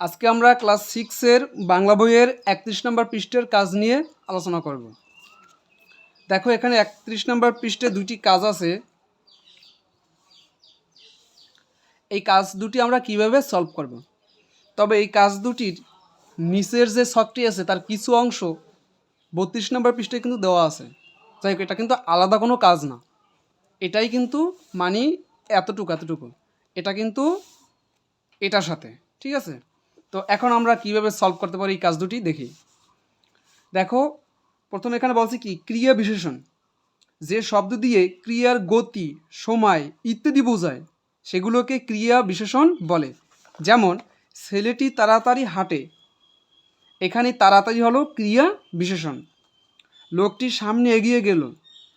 আজকে আমরা ক্লাস সিক্সের বাংলা বইয়ের একত্রিশ নম্বর পৃষ্ঠের কাজ নিয়ে আলোচনা করব। দেখো এখানে একত্রিশ নম্বর পৃষ্ঠে দুটি কাজ আছে। এই কাজ দুটি আমরা কীভাবে সলভ করব? তবে এই কাজ দুটির নিচের যে ছকটি আছে, তার কিছু অংশ বত্রিশ নম্বর পৃষ্ঠে কিন্তু দেওয়া আছে। যাই হোক, এটা কিন্তু আলাদা কোনো কাজ না। এটাই কিন্তু মানি এতটুকু এতটুকু। এটা কিন্তু এটার সাথে, ঠিক আছে? তো এখন আমরা কীভাবে সলভ করতে পারি এই কাজ দুটি? দেখি। দেখো, প্রথমে এখানে বলছি কি? ক্রিয়া বিশেষণ। যে শব্দ দিয়ে ক্রিয়ার গতি, সময় ইত্যাদি বোঝায়, সেগুলোকে ক্রিয়া বিশেষণ বলে। যেমন, ছেলেটি তাড়াতাড়ি হাঁটে। এখানে তাড়াতাড়ি হলো ক্রিয়া বিশেষণ। লোকটি সামনে এগিয়ে গেল।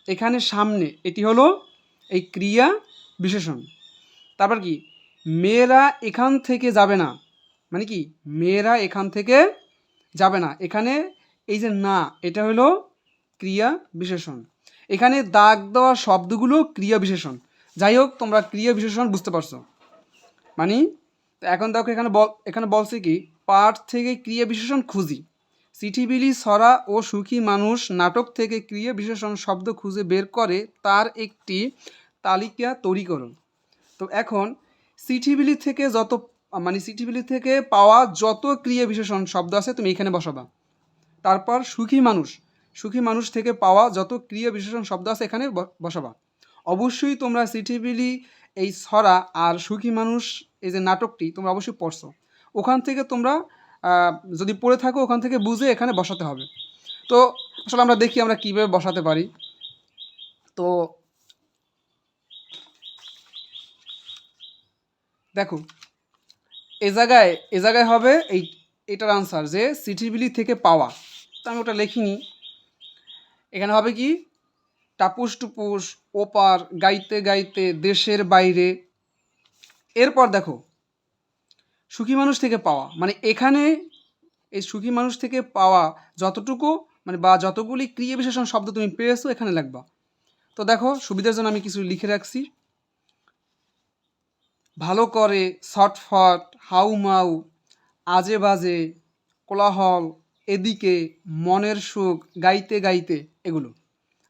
এখানে সামনে, এটি হলো এই ক্রিয়া বিশেষণ। তারপর কি? মেয়েরা এখান থেকে যাবে না। মানে কি? মেয়েরা এখান থেকে যাবে না। এখানে এই যে না, এটা হলো ক্রিয়া বিশেষণ। এখানে দাগ দেওয়া শব্দগুলো ক্রিয়া বিশেষণ। যাই হোক, তোমরা ক্রিয়া বিশেষণ বুঝতে পারছ। মানে এখন দেখো এখানে বল, এখানে বলছে কি? পাঠ থেকে ক্রিয়া বিশেষণ খুঁজি। চিঠিবিলি সরা ও সুখী মানুষ নাটক থেকে ক্রিয়া বিশেষণ শব্দ খুঁজে বের করে, তার একটি তালিকা তৈরি করো। তো এখন চিঠিবিলি থেকে যত মানে চিঠিবিলি থেকে পাওয়া যত ক্রিয়া বিশেষণ শব্দ আছে, তুমি এখানে বসাবা। তারপর সুখী মানুষ। সুখী মানুষ থেকে পাওয়া যত ক্রিয়া বিশেষণ শব্দ আছে, এখানে বসাবা। অবশ্যই তোমরা চিঠিবিলি এই ছড়া আর সুখী মানুষ, এই যে নাটকটি, তোমরা অবশ্যই পড়ছো। ওখান থেকে তোমরা যদি পড়ে থাকো, ওখান থেকে বুঝে এখানে বসাতে হবে। তো আসলে আমরা দেখি আমরা কীভাবে বসাতে পারি। তো দেখো এ জায়গায় এ জায়গায় হবে এই, এটার আনসার যে চিঠিবিলি থেকে পাওয়া। তো আমি ওটা লিখিনি। এখানে হবে কি? টাপুস টুপুস, ওপার, গাইতে গাইতে, দেশের বাইরে। এরপর দেখো, সুখী মানুষ থেকে পাওয়া। মানে এখানে এই সুখী মানুষ থেকে পাওয়া যতটুকু মানে বা যতগুলি ক্রিয়া বিশেষণ শব্দ তুমি পেয়েছ, এখানে লিখবা তো দেখো, সুবিধার জন্য আমি কিছু লিখে রাখছি। ভালো করে ছটফট, হাউমাউ আজে বাজে কোলাহল, এদিকে মনের সুখ, গাইতে গাইতে এগুলো।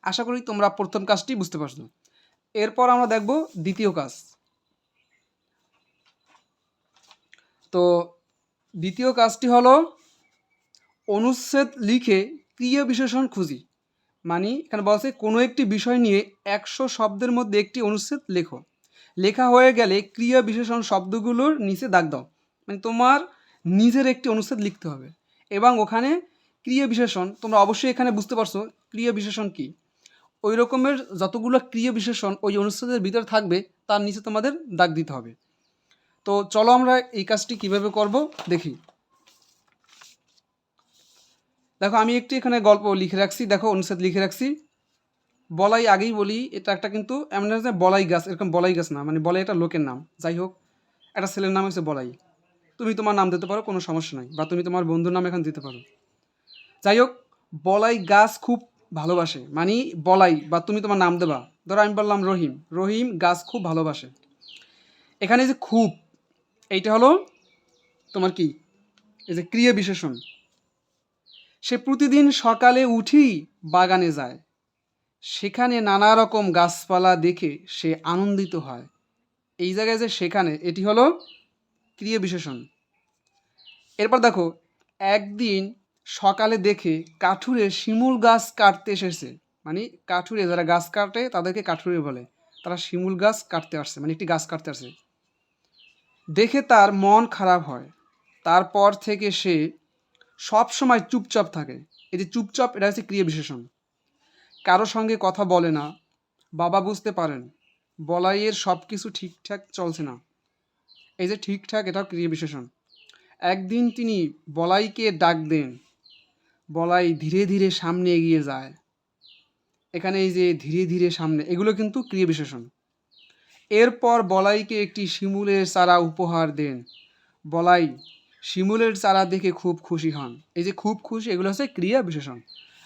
আশা করি তোমরা প্রথম কাজটি বুঝতে পারছ। এরপর আমরা দেখব দ্বিতীয় কাজ। তো দ্বিতীয় কাজটি হলো অনুচ্ছেদ লিখে ক্রিয়া বিশেষণ খুঁজি। মানে এখানে বলছে কোনো একটি বিষয় নিয়ে একশো শব্দের মধ্যে একটি অনুচ্ছেদ লেখো। লেখা হয়ে গেলে ক্রিয়া বিশেষণ শব্দগুলোর নিচে দাগ দাও। মানে তোমার নিজের একটি অনুচ্ছেদ লিখতে হবে। এবং ওখানে ক্রিয়া বিশেষণ, তোমরা অবশ্যই এখানে বুঝতে পারছ ক্রিয়া বিশেষণ কি। ওই রকমের যতগুলো ক্রিয়া বিশেষণ ওই অনুচ্ছেদের ভিতরে থাকবে, তার নিচে তোমাদের দাগ দিতে হবে। তো চলো আমরা এই কাজটি কীভাবে করব দেখি। দেখো, আমি একটি এখানে গল্প লিখে রাখছি। দেখো, অনুচ্ছেদ লিখে রাখছি। বলাই আগেই বলি, এটা একটা কিন্তু এমন যে বলাই গাছ, এরকম বলাই গাছ না মানে বলাই একটা লোকের নাম। যাই হোক, একটা ছেলের নাম হচ্ছে বলাই। তুমি তোমার নাম দিতে পারো, কোনো সমস্যা নাই, বা তুমি তোমার বন্ধুর নাম এখানে দিতে পারো। যাই হোক, বলাই গাছ খুব ভালোবাসে মানে বলাই, বা তুমি তোমার নাম দেবা। ধরো আমি বললাম রহিম রহিম গাছ খুব ভালোবাসে। এখানে যে খুব, এইটা হলো তোমার কি? এই যে ক্রিয়া বিশেষণ। সে প্রতিদিন সকালে উঠেই বাগানে যায়। সেখানে নানা রকম গাছপালা দেখে সে আনন্দিত হয়। এই জায়গায় যে সেখানে, এটি হলো ক্রিয়া বিশেষণ। এরপর দেখো, একদিন সকালে দেখে কাঠুরে শিমুল গাছ কাটতে এসেছে। মানে কাঠুরে, যারা গাছ কাটে তাদেরকে কাঠুরে বলে। তারা শিমুল গাছ কাটতে আসছে মানে একটি গাছ কাটতে আসছে। দেখে তার মন খারাপ হয়। তারপর থেকে সে সব সময় চুপচাপ থাকে। এই যে চুপচাপ, এটা হচ্ছে ক্রিয়া বিশেষণ। কারও সঙ্গে কথা বলে না। বাবা বুঝতে পারেন, বলাইয়ের সব কিছু ঠিকঠাক চলছে না। এই যে ঠিকঠাক, এটাও ক্রিয়া বিশেষণ। একদিন তিনি বলাইকে ডাক দেন। বলাই ধীরে ধীরে সামনে এগিয়ে যায়। এখানে এই যে ধীরে ধীরে সামনে, এগুলো কিন্তু ক্রিয়া বিশেষণ। এরপর বলাইকে একটি শিমুলের চারা উপহার দেন। বলাই শিমুলের চারা দেখে খুব খুশি হন। এই যে খুব খুশি, এগুলো হচ্ছে ক্রিয়া বিশেষণ।